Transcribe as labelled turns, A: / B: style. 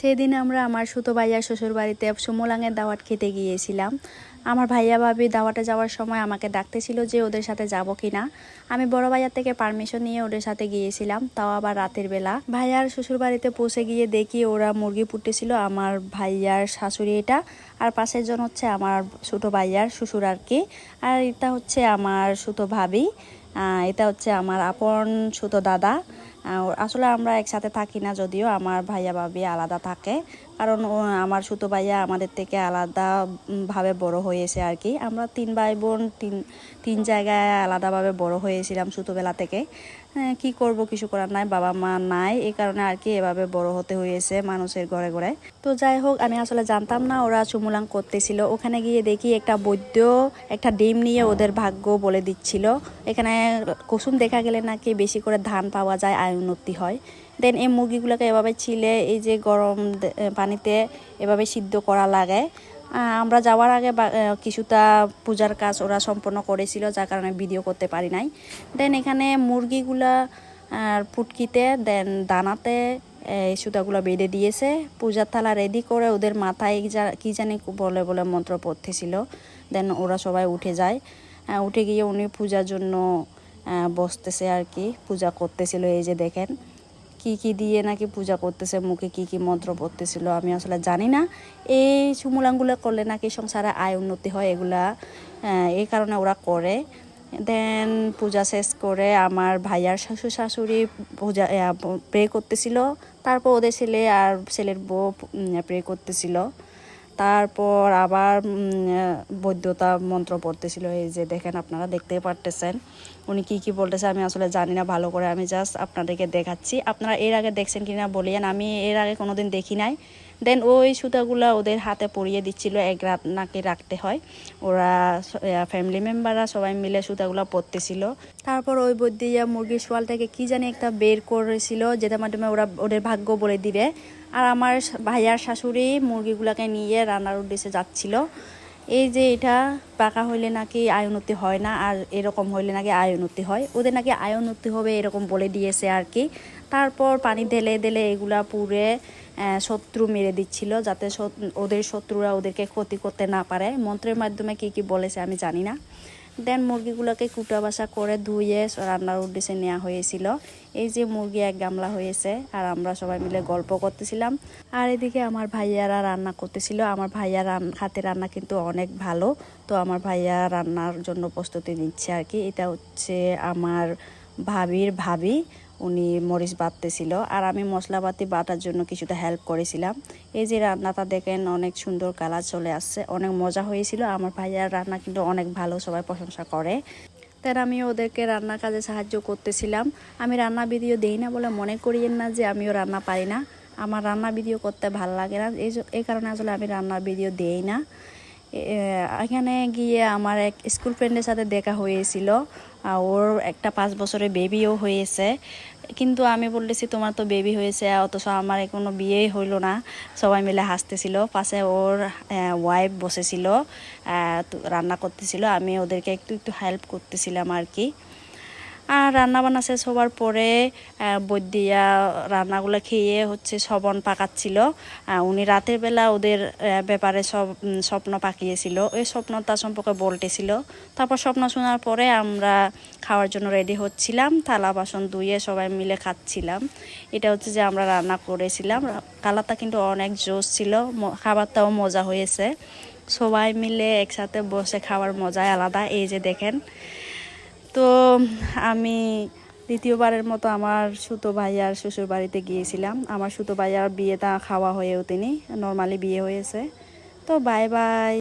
A: সেদিন আমরা আমার সুতো ভাইয়ার শ্বশুর বাড়িতে সুমলাঙের দাওয়াত খেতে গিয়েছিলাম। আমার ভাইয়া ভাবি দাওয়াতে যাওয়ার সময় আমাকে ডাকতেছিল যে ওদের সাথে যাব কি না আমি বড় ভাইয়ার থেকে পারমিশন নিয়ে ওদের সাথে গিয়েছিলাম, তাও আবার রাতের বেলা। ভাইয়ার শ্বশুর বাড়িতে পৌঁছে গিয়ে দেখি ওরা মুরগি পুটতেছিল, আমার ভাইয়ার শাশুড়ি এটা, আর পাশের জন হচ্ছে আমার ছোটো ভাইয়ার শ্বশুর আর কি। আর এটা হচ্ছে আমার সুতো ভাবি এটা হচ্ছে আমার আপন ছোটো দাদা। আসলে আমরা একসাথে থাকি না যদিও আমার ভাইয়া ভাবি আলাদা থাকে। কারণ আমার ছোটো ভাইয়া আমাদের থেকে আলাদাভাবে বড় হয়েছে আর কি। আমরা তিন ভাই বোন, তিন তিন জায়গায় আলাদাভাবে বড় হয়েছিলাম ছোটোবেলা থেকে। কি করব কিছু করার নাই, বাবা মা নাই এই কারণে আর কি এভাবে বড় হতে হয়েছে মানুষের ঘরে ঘরে। তো যাই হোক, আমি আসলে জানতাম না, ওরা চুমুলাং করতেছিল। ওখানে গিয়ে দেখি একটা বৈদ্য, একটা ডিম নিয়ে ওদের ভাগ্য বলে দিচ্ছিল। এখানে কুসুম দেখা গেলে নাকি বেশি করে ধান পাওয়া যায় আয় উন্নতি হয়। দেন এই মুরগিগুলোকে এভাবে ছিলে এই যে গরম পানিতে এভাবে সিদ্ধ করা লাগে। আমরা যাওয়ার আগে কিছুটা পূজার কাজ ওরা সম্পন্ন করেছিল, যার কারণে ভিডিও করতে পারি নাই। দেন এখানে মুরগিগুলা পুটকিতে দেন দানাতে এই সুতাগুলো বেঁধে দিয়েছে। পূজার থালা রেডি করে ওদের মাথায় কি জানি বলে বলে মন্ত্র পড়তেছিল। দেন ওরা সবাই উঠে যায়। উঠে গিয়ে উনি পূজার জন্য বসতেছে আর কি, পূজা করতেছিল, এই যে দেখেন। কি কি দিয়ে নাকি পূজা করতেছে, মুখে কি কি মন্ত্র পড়তেছিল, আমি আসলে জানি না। এই চুমুলাঙ্গুলো করলে নাকি সংসারে আয় উন্নতি হয়, এগুলা এই কারণে ওরা করে। দেন পূজা শেষ করে আমার ভাইয়ার শাশুড় শাশুড়ি পূজা প্রে করতেছিল। তারপর ওদের ছেলে আর ছেলের বউ প্রে করতেছিল। তারপর আবার বৈদ্যতা মন্ত্র পড়তেছিল, এই যে দেখেন আপনারা দেখতে পারতেছেন। উনি কি কি বলতেছে আমি আসলে জানি না, ভালো করে আমি জাস্ট আপনাদেরকে দেখাচ্ছি। আপনারা এর আগে দেখছেন কিনা বলিয়েন, আমি এর আগে কোনোদিন দেখি নাই। দেন ওই সুতাগুলা ওদের হাতে পরিয়ে দিচ্ছিল, এক রাত নাকি রাখতে হয়। ওরা ফ্যামিলি মেম্বাররা সবাই মিলে সুতাগুলা পরতেছিল। তারপর ওই বৈদ্যিয়া মুরগির থেকে কি জানি একটা বের করেছিল, যেটার মাধ্যমে ওরা ওদের ভাগ্য বলে দিবে। আর আমার ভাইয়ার শাশুড়ি মুরগিগুলাকে নিয়ে রান্নার উদ্দেশ্যে যাচ্ছিল। এই যে এটা পাকা হইলে নাকি আয় উন্নতি হয় না, আর এরকম হইলে নাকি আয় উন্নতি হয়। ওদের নাকি আয় উন্নতি হবে এরকম বলে দিয়েছে আর কি। তারপর পানি ঢেলে ঢেলে এগুলা পুরে শত্রু মেরে দিচ্ছিল যাতে ওদের শত্রুরা ওদেরকে ক্ষতি করতে না পারে। মন্ত্রের মাধ্যমে কি কি বলেছে আমি জানি না। দেন মুরগিগুলোকে কুটা বাসা করে ধুয়ে রান্নার উদ্দেশ্যে নেওয়া হয়েছিল। এই যে মুরগি এক গামলা হয়েছে আর আমরা সবাই মিলে গল্প করতেছিলাম। আর এদিকে আমার ভাইয়ারা রান্না করতেছিল। আমার ভাইয়া হাতে রান্না কিন্তু অনেক ভালো। তো আমার ভাইয়া রান্নার জন্য প্রস্তুতি নিচ্ছে আর কি। এটা হচ্ছে আমার ভাবির ভাবি। উনি মরিচ বাটতেছিল আর আমি মশলাপাতি বাটার জন্য কিছুটা হেল্প করেছিলাম। এই যে রান্নাটা দেখেন, অনেক সুন্দর কালার চলে আসছে। অনেক মজা হয়েছিল। আমার ভাইয়ার রান্না কিন্তু অনেক ভালো, সবাই প্রশংসা করে। তাই আমি ওদেরকে রান্নার কাজে সাহায্য করতেছিলাম। আমি রান্না ভিডিও দেই না বলে মনে করিয়েন না যে আমিও রান্না পারি না। আমার রান্না ভিডিও করতে ভালো লাগে না। এই কারণে আসলে আমি রান্নার ভিডিও দেই না। এখানে গিয়ে আমার এক স্কুল ফ্রেন্ডের সাথে দেখা হয়েছিল ওর একটা পাঁচ বছরের বেবিও হয়েছে। কিন্তু আমি বলতেছি, তোমার তো বেবি হয়েছে, অথচ আমার কোনো বিয়েই হইল না। সবাই মিলে হাসতেছিল। পাশে ওর ওয়াইফ বসেছিল রান্না করতেছিল। আমি ওদেরকে একটু একটু হেল্প করতেছিলাম আর কি। আর রান্না বান্না শেষ হওয়ার পরে বৈদ্যিয়া রান্নাগুলো খেয়ে হচ্ছে সবন পাকাচ্ছিল। উনি রাতের বেলা ওদের ব্যাপারে সব স্বপ্ন পাকিয়েছিল। ওই স্বপ্ন তার সম্পর্কে বলতেছিল তারপর স্বপ্ন শোনার পরে আমরা খাওয়ার জন্য রেডি হচ্ছিলাম। থালা বাসন ধুয়ে সবাই মিলে খাচ্ছিলাম। এটা হচ্ছে যে আমরা রান্না করেছিলাম। কালারটা কিন্তু অনেক জোশ ছিল। খাবারটাও মজা হয়েছে। সবাই মিলে একসাথে বসে খাওয়ার মজাই আলাদা। এই যে দেখেন তো আমি দ্বিতীয়বারের মতো আমার সুতো ভাইয়ার শ্বশুর বাড়িতে গিয়েছিলাম। আমার সুতো ভাইয়ার বিয়েটা খাওয়া হয়ে ওঠেনি। নর্মালি বিয়ে হয়েছে। তো বাই বাই